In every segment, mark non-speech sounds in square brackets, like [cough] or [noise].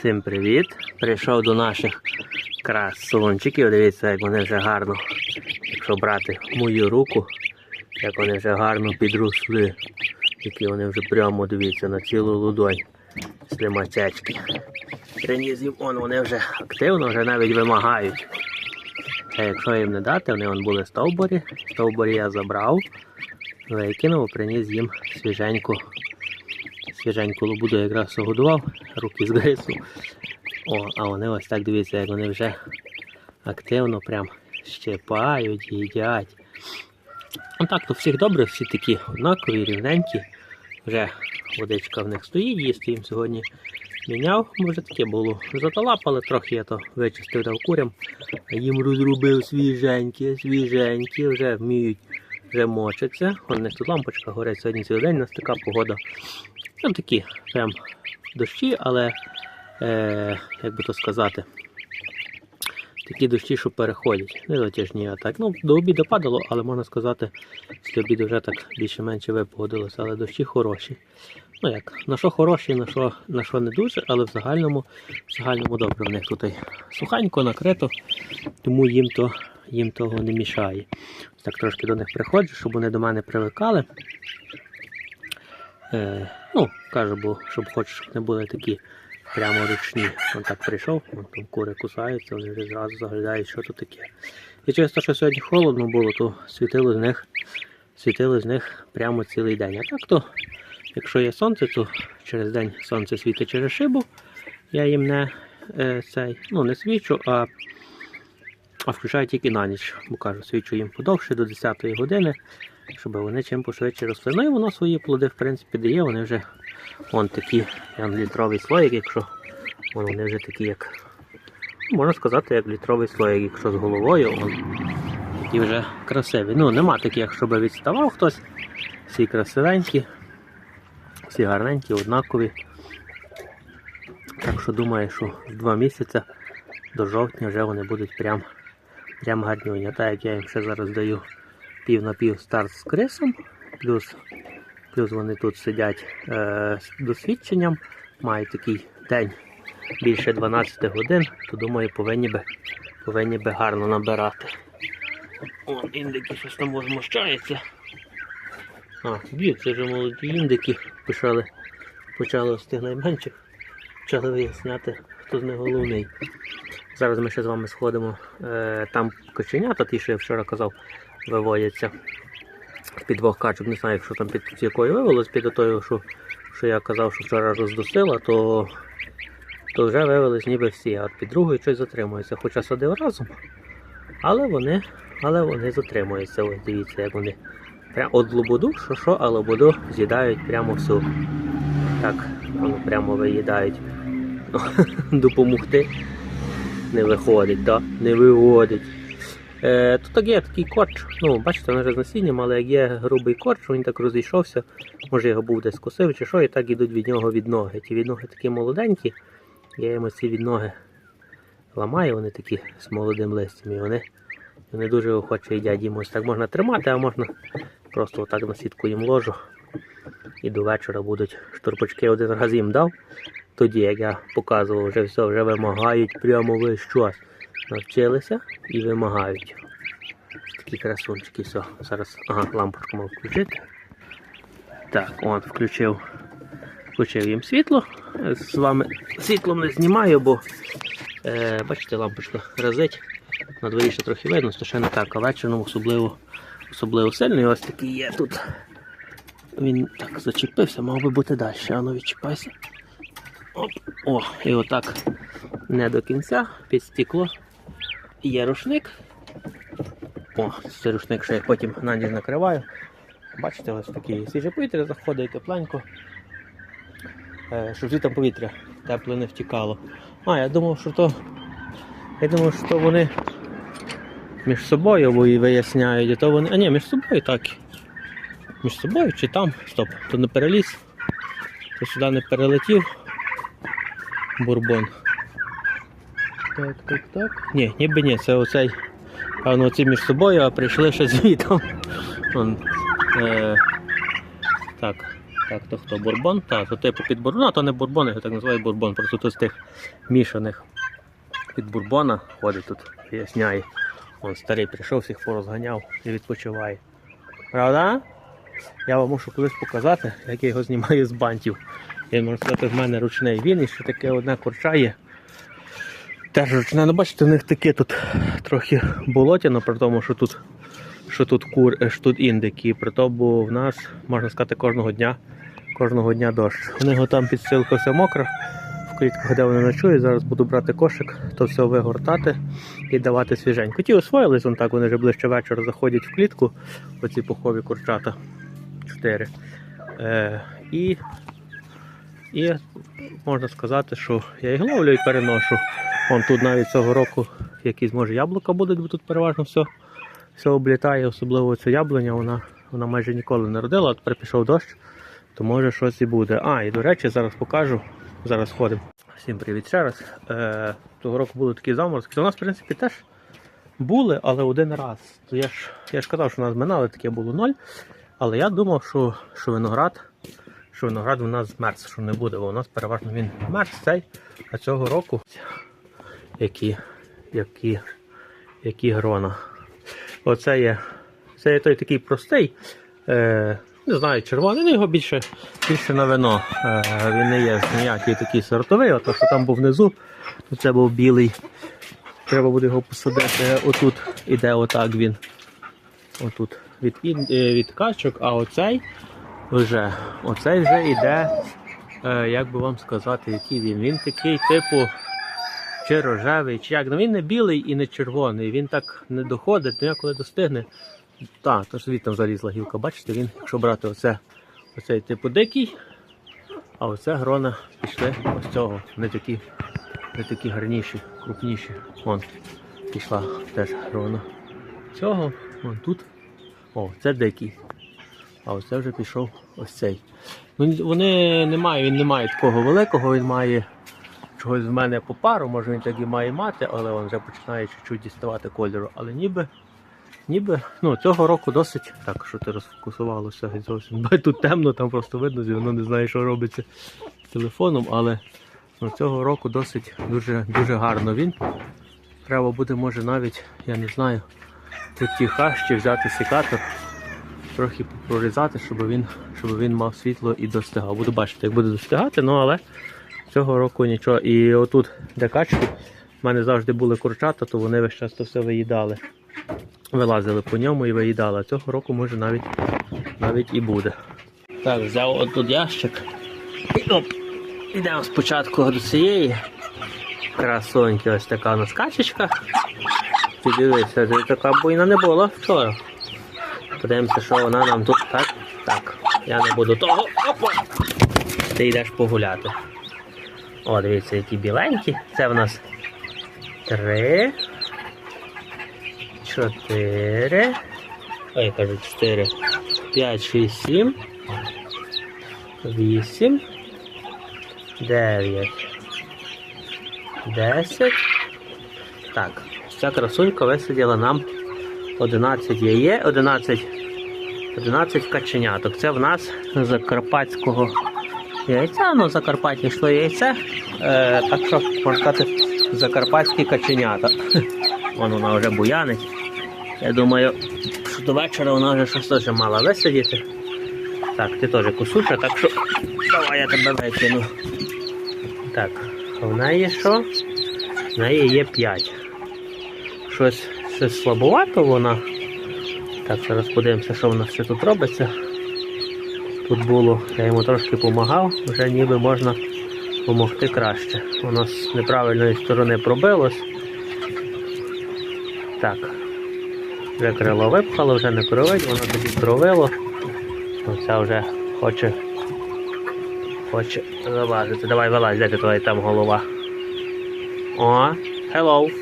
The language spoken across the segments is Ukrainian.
Всім привіт! Прийшов до наших красунчиків. Дивіться, як вони вже гарно, якщо брати мою руку, як вони вже гарно підросли. Які вони вже прямо дивіться на цілу лудонь. Слимачечки. Приніс їм, он вони вже активно, вже навіть вимагають. А якщо їм не дати, вони вон були стовбурі. Стовбурі я забрав, викинув, приніс їм свіженьку свіженьку лобуду якразогодував, руки згрису. О, а вони ось так дивіться, як вони вже активно прям щепають, їдять. Ну так, то всіх добре, всі такі однакові, рівненькі. Вже водичка в них стоїть, їсти їм сьогодні міняв, бо вже таке було. Заталапали трохи, я то вичистив дав курям, їм розробив свіженькі, свіженькі, вже вміють, вже мочаться. Вон у них тут лампочка горить сьогодні цілий день, у нас така погода. Ну такі прям дощі, але е, як би то сказати, такі дощі, що переходять. Не затяжні, а так. Ну, до обіду падало, але можна сказати, після обіду вже так більше-менше випогодилося, але дощі хороші. Ну як, на що хороші, на що, на що не дуже, але в загальному, в загальному добре. В них тут і суханько накрито, тому їм, то, їм того не мішає. Так трошки до них приходжу, щоб вони до мене привикали. Е, ну, кажу, бо щоб хоч щоб не були такі прямо ручні. Он так прийшов, вон там кури кусаються, вони вже зразу заглядають, що тут таке. І через те, що сьогодні холодно було, то світило з них, світило з них прямо цілий день. А так то, якщо є сонце, то через день сонце світить через шибу. Я їм не е, цей, ну не свічу, а, а включаю тільки на ніч. Бо кажу, свічу їм подовше до 10 години щоб вони чим пошвидше росли. Ну і воно свої плоди, в принципі, дає, вони вже вон такі літровий слоїк, якщо вон вони вже такі, як ну, можна сказати, як літровий слоїк, якщо з головою, вон, такі вже красиві. Ну, нема таких, щоб відставав хтось. Всі красивенькі, всі гарненькі, однакові. Так що думаю, що в два місяці до жовтня вже вони будуть прям, прям гарнюні. Так як я їм ще зараз даю пів на пів старт з крисом, плюс плюс вони тут сидять е, з досвідченням, мають такий день більше 12 годин, то думаю, повинні би, повинні би гарно набирати. О, індики щось там возмущається. А, б'ють, це вже молоді індики почали, почали з тих найменших, почали виясняти, хто з них головний. Зараз ми ще з вами сходимо. Е, там коченята, ті, що я вчора казав, виводяться під двох качок. Не знаю, якщо там під якою вивелось, під тою, що, що я казав, що вчора роздусила, то, то вже вивелись ніби всі, а під другою щось затримується. Хоча садив разом. Але вони але вони затримуються. Ось дивіться, як вони. Прямо от лободу, що що, а лободу з'їдають прямо всю. Так, вони прямо виїдають. [laughs] Допомогти не виходить, так? Не виходить. Е, Тут так є такий корч, ну, бачите, він вже з насінням, але як є грубий корч, він так розійшовся, може його був десь косив чи що, і так ідуть від нього від ноги. Ті від ноги такі молоденькі, я їм ці від ноги ламаю, вони такі з молодим листям, і вони, вони дуже охоче їдять. Їм ось так можна тримати, а можна просто отак на сітку їм ложу. І до вечора будуть штурпочки один раз їм дав. Тоді, як я показував, вже все, вже вимагають прямо весь час навчилися і вимагають. Такі красунчики, все. Зараз ага, лампочку мав включити. Так, от, включив. Включив їм світло. З вами світлом не знімаю, бо е, бачите, лампочка разить. На дворі ще трохи видно, то ще не так, а вечором особливо особливо сильно. Ось такий є тут. Він так зачепився, мав би бути далі. Ану відчіпайся. Оп. О, і отак не до кінця під стекло є рушник. О, цей рушник ще я потім на ніж накриваю. Бачите, ось таке свіже повітря заходить тепленько. Е, щоб звідти повітря тепле не втікало. А, я думав, що то. Я думав, що вони між собою виясняють, то вони. А ні, між собою так. Між собою чи там? Стоп, то не переліз, то сюди не перелетів бурбон. Так, так, так. Ні, ніби ні, це оцей. Певно, оці між собою, а прийшли ще звітом. Вон, е, так, Так, то хто бурбон? Так, то типу під бурбон, а то не бурбон, я так називаю бурбон, просто тут з тих мішаних під бурбона ходить тут, поясняє. Вон старий прийшов, всіх порозганяв і відпочиває. Правда? Я вам мушу колись показати, як я його знімаю з бантів. Він можна сказати, в мене ручний. Він і ще таке одне курча є. Теж ручне, ну бачите, в них таке тут трохи болотяно, при тому, що тут, що тут кур, е, що тут індики, при тому в нас, можна сказати, кожного дня, кожного дня дощ. У нього там підстилка все мокра, в клітках, де вони ночують. Зараз буду брати кошик, то все вигортати і давати свіженько. Ті освоїлись, вон так вони вже ближче вечора заходять в клітку, оці пухові курчата. Чотири. Е, і, і можна сказати, що я їх ловлю і переношу. Вон тут навіть цього року якісь може яблука будуть, бо тут переважно все, все облітає, особливо ця яблуня, вона, вона майже ніколи не родила, а тепер дощ, то може щось і буде. А, і до речі, зараз покажу. Зараз ходимо. Всім привіт ще раз. Е, того року були такі заморозки. У нас, в принципі, теж були, але один раз. То я ж, я ж казав, що у нас минали таке було ноль. Але я думав, що, що виноград, що виноград у нас змерз, що не буде, бо у нас переважно він мерз цей, а цього року які, які, які грона. Оце є, це є той такий простий, е, не знаю, червоний, ну його більше, більше на вино. Е, він не є ніякий такий сортовий, ото що там був внизу, то це був білий. Треба буде його посадити. Отут іде отак він. Отут від, е, від качок, а оцей вже, оцей вже йде, е, як би вам сказати, який він. Він такий, типу, чи рожевий, чи як. Ну він не білий і не червоний. Він так не доходить, ну я достигне. Так, то ж звідти залізла гілка. Бачите, він, якщо брати оце, оцей типу дикий, а оце грона пішли ось цього. Вони такі, не такі гарніші, крупніші. Вон, пішла теж грона. Цього, вон тут. О, це дикий. А оце вже пішов ось цей. Вони не має, він не має такого великого, він має чогось в мене по пару, може він так і має мати, але він вже починає чуть-чуть діставати кольору. Але ніби, ніби, ну цього року досить. Так, що ти розфокусувалося зовсім. Тут темно, там просто видно, воно не знає, що робиться телефоном, але ну, цього року досить дуже, дуже гарно він. Треба буде, може навіть, я не знаю, тут ті хащі взяти секатор, трохи прорізати, щоб він, щоб він мав світло і достигав. Буду бачити, як буде достигати, ну але цього року нічого. І отут, де качки, в мене завжди були курчата, то вони весь час то все виїдали. Вилазили по ньому і виїдали. А цього року може навіть, навіть і буде. Так, взяв отут ящик. І оп, йдемо спочатку до цієї. Красоньки, ось така у нас качечка. Ти така буйна не була вчора. Подивимося, що вона нам тут так. Так, я не буду того. Опа! Ти йдеш погуляти. О, дивіться, які біленькі. Це в нас три. Чотири. Ой, кажу, чотири. П'ять, шість, сім. Вісім. Дев'ять. Десять. Так, ця красунька висиділа нам 11 яє, 11, 11 каченяток. Це в нас закарпатського яйця, ну Закарпаття йшло яйце. Е, так що, можна сказати, закарпатські каченята. [laughs] Вон вона вже буянить. Я думаю, що до вечора вона вже щось теж мала висидіти. Так, ти теж кусуча, так що давай я тебе викину. Так, в неї що? В неї є 5. Щось, щось слабовато вона. Так, зараз подивимося, що в нас ще тут робиться. Тут було, я йому трошки допомагав, вже ніби можна допомогти краще. Воно з неправильної сторони пробилось. Так. Вже крило випхало, вже не кровить, воно тоді кровило. Оце вже хоче. Хоче залазити. Давай вилазь, де ти твоя там голова. О, hello.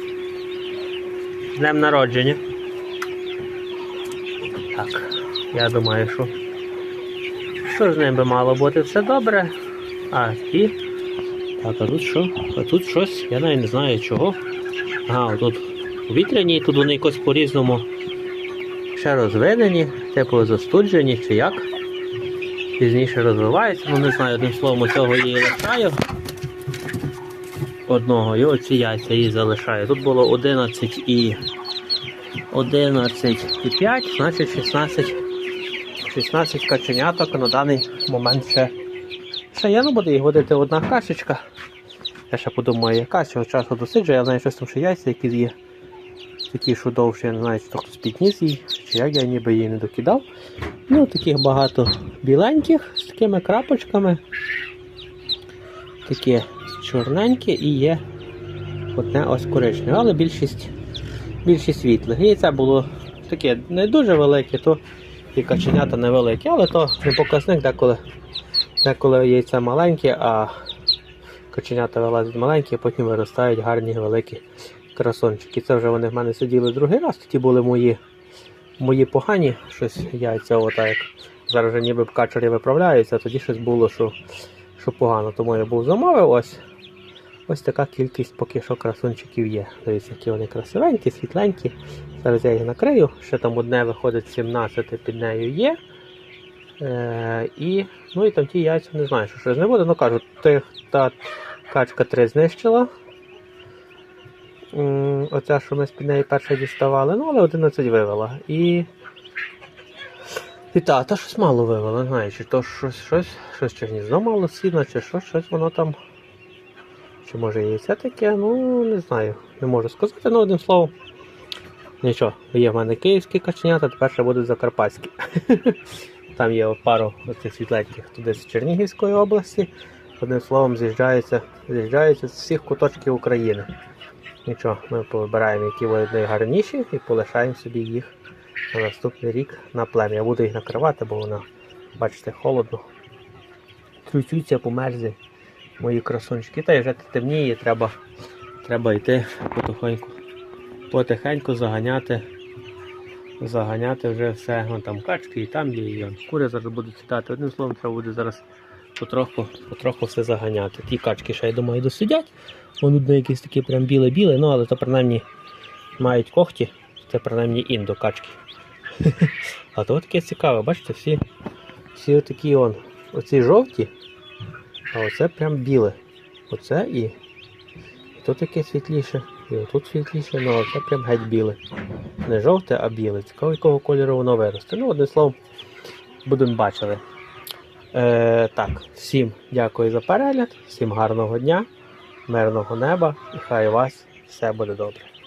З днем народження. Так, я думаю, що. Що з ним би мало бути все добре. А, ті. Так, а тут що? А тут щось, я навіть не знаю чого. Ага, тут вітряні, тут вони якось по-різному ще розведені, типу застуджені чи як. пізніше розвивається. Ну не знаю, одним словом, цього її лишаю. Одного, і оці яйця її залишаю. Тут було 11 і 11 і 5, значить 16, 16 каченяток на даний момент ще, ще є, ну буде їх водити одна кашечка. Я ще подумаю, яка цього часу досиджу, я знаю, що там ще яйця, які є такі, що довше, я не знаю, чи то хтось підніс її, чи як я ніби її не докидав. Ну, таких багато біленьких з такими крапочками. Такі чорненькі і є одне ось коричневе, але більшість, більшість світлих. І це було таке не дуже велике, то і каченята невеликі, але то не показник, деколи, деколи яйця маленькі, а каченята вилазять маленькі, а потім виростають гарні великі красончики. Це вже вони в мене сиділи другий раз, тоді були мої, мої погані щось яйця, отак. Зараз вже ніби качері виправляються, а тоді щось було, що, що погано. Тому я був замовив ось. Ось така кількість поки що красунчиків є. Дивіться, які вони красивенькі, світленькі. Зараз я їх накрию. Ще там одне виходить 17 під нею є. Е, і, ну і там ті яйця не знаю, що щось не буде. Ну кажу, тих, та качка 3 знищила. Оця, що ми з під неї перше діставали, ну але 11 вивела. І. І та, та щось мало вивела, не знаю, чи то щось, щось, щось чи гніздо мало сіно, чи що, щось воно там. Чи може яйце таке, ну не знаю, не можу сказати, ну одним словом. Нічого, є в мене київські каченята, тепер ще будуть закарпатські. [laughs] Там є пару оцих світленьких туди з Чернігівської області. Одним словом, з'їжджаються, з'їжджаються з всіх куточків України. Нічого, ми повибираємо, які будуть найгарніші і полишаємо собі їх на наступний рік на плем'я. Я буду їх накривати, бо вона, бачите, холодно. Трусються по мої красунчики. Та й вже темніє, треба, треба йти потихеньку, потихеньку заганяти. Заганяти вже все. Вон там качки і там є, і кури зараз будуть сідати. Одним словом, треба буде зараз потроху, потроху все заганяти. Ті качки ще, я думаю, досидять. Вон одне якісь такі прям біле-біле, ну але то принаймні мають когті, це принаймні індо качки. [laughs] А то таке цікаве, бачите, всі, всі отакі он, оці жовті, а оце прям біле. Оце і, і тут таке світліше, і отут світліше, ну а це прям геть біле. Не жовте, а біле. Цікаво, якого кольору воно виросте. Ну, одним словом, будемо бачили. Е, так, всім дякую за перегляд, всім гарного дня, мирного неба і хай у вас все буде добре.